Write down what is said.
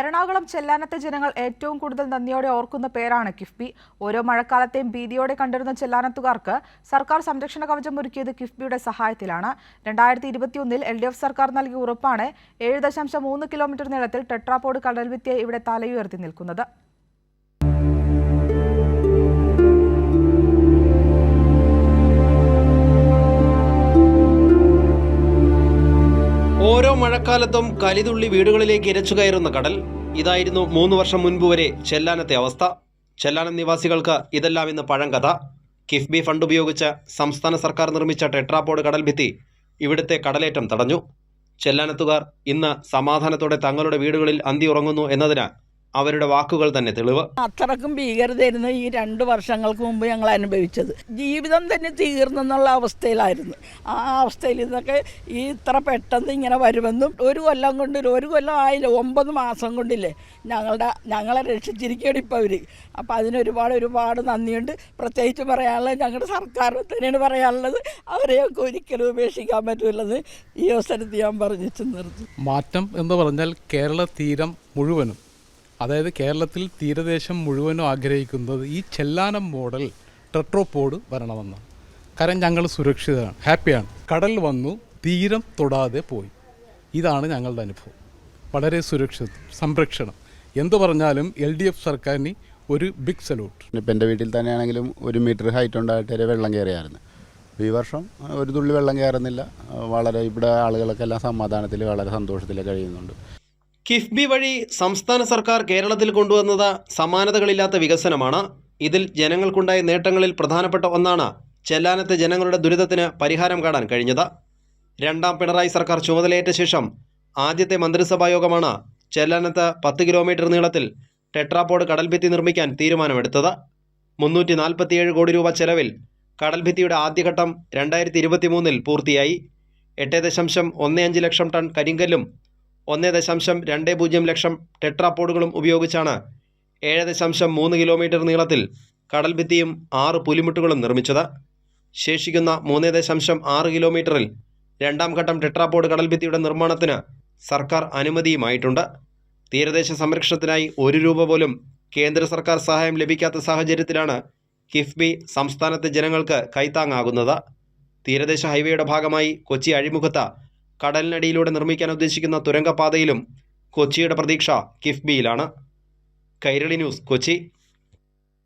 എറണാകുളം ചെല്ലാനത്തെ ജനങ്ങൾ ഏറ്റവും കൂടുതൽ നന്ദിയോടെ ഓർക്കുന്ന പേരാണ് കിഫ്ബി. ഓരോ മഴക്കാലത്തെയും ഭീതിയോടെ കണ്ടിരുന്ന ചെല്ലാനത്തുകാർക്ക് സർക്കാർ സംരക്ഷണ കവചം ഒരുക്കിയത് കിഫ്ബിയുടെ സഹായത്തിലാണ്. രണ്ടായിരത്തി ഇരുപത്തിയൊന്നിൽ എൽ ഡി എഫ് സർക്കാർ നൽകിയ ഉറപ്പാണ് ഏഴ് ദശാംശം മൂന്ന് കിലോമീറ്റർ നീളത്തിൽ ടെട്രാപോഡ് കടൽഭിത്തിയെ ഇവിടെ തലയുയർത്തി നിൽക്കുന്നത്. ഓരോ മഴക്കാലത്തും കലിതുള്ളി വീടുകളിലേക്ക് ഇരച്ചു കയറുന്ന കടൽ. ഇതായിരുന്നു മൂന്ന് വർഷം മുൻപ് വരെ ചെല്ലാനത്തെ അവസ്ഥ. ചെല്ലാനം നിവാസികൾക്ക് ഇതെല്ലാം ഇന്ന് പഴങ്കഥ. കിഫ്ബി ഫണ്ട് ഉപയോഗിച്ച് സംസ്ഥാന സർക്കാർ നിർമ്മിച്ച ടെട്രാപോഡ് കടൽ ഭിത്തി ഇവിടുത്തെ കടലേറ്റം തടഞ്ഞു. ചെല്ലാനത്തുകാർ ഇന്ന് സമാധാനത്തോടെ തങ്ങളുടെ വീടുകളിൽ അന്തി ഉറങ്ങുന്നു എന്നതിന് അവരുടെ വാക്കുകൾ തന്നെ തെളിവ്. അത്രക്കും ഭീകരതയായിരുന്നു ഈ രണ്ട് വർഷങ്ങൾക്ക് മുമ്പ് ഞങ്ങൾ അനുഭവിച്ചത്. ജീവിതം തന്നെ തീർന്നെന്നുള്ള അവസ്ഥയിലായിരുന്നു. ആ അവസ്ഥയിൽ നിന്നൊക്കെ ഈ ഇത്ര പെട്ടെന്ന് ഇങ്ങനെ വരുമെന്നും ഒരു കൊല്ലം കൊണ്ട് ഒരു കൊല്ലം ആയില്ല ഒമ്പത് മാസം കൊണ്ടില്ലേ ഞങ്ങളുടെ ഞങ്ങളെ രക്ഷിച്ചിരിക്കുകയാണ് ഇപ്പോൾ അവർ അപ്പോൾ അതിന് ഒരുപാട് ഒരുപാട് നന്ദിയുണ്ട്. പ്രത്യേകിച്ച് പറയാനുള്ളത് ഞങ്ങളുടെ സർക്കാർ തന്നെയാണ് പറയാനുള്ളത്. അവരെയൊക്കെ ഒരിക്കലും ഉപേക്ഷിക്കാൻ പറ്റില്ലെന്ന് ഈ അവസരത്തിൽ ഞാൻ പറഞ്ഞു നിർത്തി മാറ്റം എന്ന് പറഞ്ഞാൽ കേരള തീരം മുഴുവനും അതായത് കേരളത്തിൽ തീരദേശം മുഴുവനും ആഗ്രഹിക്കുന്നത് ഈ ചെല്ലാനം മോഡൽ ടെട്രോപോഡ് വരണമെന്നാണ് കാരണം ഞങ്ങൾ സുരക്ഷിതരാണ് ഹാപ്പിയാണ്. കടൽ വന്നു തീരം തൊടാതെ പോയി. ഇതാണ് ഞങ്ങളുടെ അനുഭവം. വളരെ സുരക്ഷിത സംരക്ഷണം. എന്തു പറഞ്ഞാലും എൽ ഡി എഫ് സർക്കാരിന് ഒരു ബിഗ് സല്യൂട്ട് ഇപ്പം എന്റെ വീട്ടിൽ തന്നെയാണെങ്കിലും ഒരു മീറ്റർ ഹൈറ്റ് ഉണ്ടായിട്ട് വെള്ളം കയറിയായിരുന്നു. ഈ വർഷം ഒരു തുള്ളി വെള്ളം കയറുന്നില്ല. വളരെ ഇവിടെ ആളുകളൊക്കെ എല്ലാം സമാധാനത്തിൽ വളരെ സന്തോഷത്തിൽ കഴിയുന്നുണ്ട്. കിഫ്ബി വഴി സംസ്ഥാന സർക്കാർ കേരളത്തിൽ കൊണ്ടുവന്നത് സമാനതകളില്ലാത്ത വികസനമാണ്. ഇതിൽ ജനങ്ങൾക്കുണ്ടായ നേട്ടങ്ങളിൽ പ്രധാനപ്പെട്ട ഒന്നാണ് ചെല്ലാനത്തെ ജനങ്ങളുടെ ദുരിതത്തിന് പരിഹാരം കാണാൻ കഴിഞ്ഞത്. രണ്ടാം പിണറായി സർക്കാർ ചുമതലയേറ്റ ശേഷം ആദ്യത്തെ മന്ത്രിസഭാ യോഗമാണ് ചെല്ലാനത്ത് പത്ത് കിലോമീറ്റർ നീളത്തിൽ ടെട്രാപോഡ് കടൽഭിത്തി നിർമ്മിക്കാൻ തീരുമാനമെടുത്തത്. മുന്നൂറ്റി നാൽപ്പത്തിയേഴ് കോടി രൂപ ചെലവിൽ കടൽഭിത്തിയുടെ ആദ്യഘട്ടം രണ്ടായിരത്തി ഇരുപത്തി മൂന്നിൽ പൂർത്തിയായി. എട്ട് ദശാംശം ഒന്ന് അഞ്ച് ലക്ഷം ടൺ കരിങ്കല്ലും ഒന്ന് ദശാംശം രണ്ട് പൂജ്യം ലക്ഷം ടെട്രാപോഡുകളും ഉപയോഗിച്ചാണ് ഏഴ് ദശാംശം മൂന്ന് കിലോമീറ്റർ നീളത്തിൽ കടൽഭിത്തിയും ആറ് പുലിമുട്ടുകളും നിർമ്മിച്ചത്. ശേഷിക്കുന്ന മൂന്ന് ദശാംശം ആറ് കിലോമീറ്ററിൽ രണ്ടാം ഘട്ടം ടെട്രാപോഡ് കടൽഭിത്തിയുടെ നിർമ്മാണത്തിന് സർക്കാർ അനുമതിയുമായിട്ടുണ്ട്. തീരദേശ സംരക്ഷണത്തിനായി ഒരു രൂപ പോലും കേന്ദ്ര സർക്കാർ സഹായം ലഭിക്കാത്ത സാഹചര്യത്തിലാണ് കിഫ്ബി സംസ്ഥാനത്തെ ജനങ്ങൾക്ക് കൈത്താങ്ങാകുന്നത്. തീരദേശ ഹൈവേയുടെ ഭാഗമായി കൊച്ചി അഴിമുഖത്ത് കടലിനടിയിലൂടെ നിർമ്മിക്കാൻ ഉദ്ദേശിക്കുന്ന തുരങ്കപാതയിലും കൊച്ചിയുടെ പ്രതീക്ഷ കിഫ്ബിയിലാണ്. കൈരളി ന്യൂസ് കൊച്ചി.